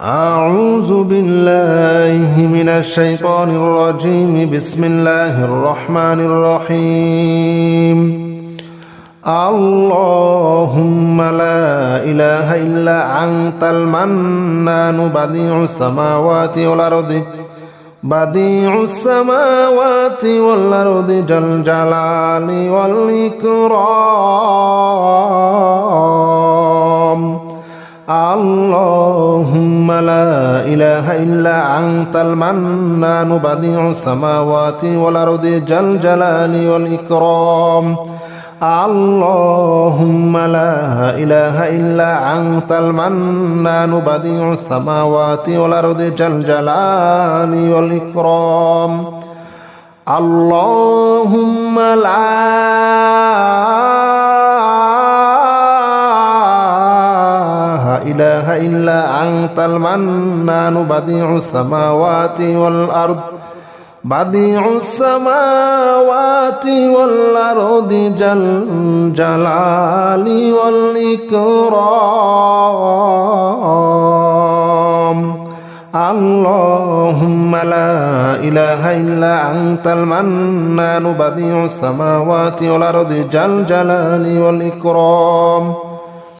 أعوذ بالله من الشيطان الرجيم. بسم الله الرحمن الرحيم. اللهم لا إله إلا أنت المنان. بديع السماوات والأرض بديع السماوات والأرض جل جلال والإكرام. اللهم لا إله إلا أنت المنان بديع السماوات والأرض جل جلال والإكرام. اللهم لا إله إلا أنت المنان بديع السماوات والأرض جل جلال والإكرام. اللهم لا إله إلا أنت المنان بديع السماوات والأرض. بديع السماوات والأرض جل جلال والإكرام. اللهم لا إله إلا أنت المنان بديع السماوات والأرض جل جلال والإكرام.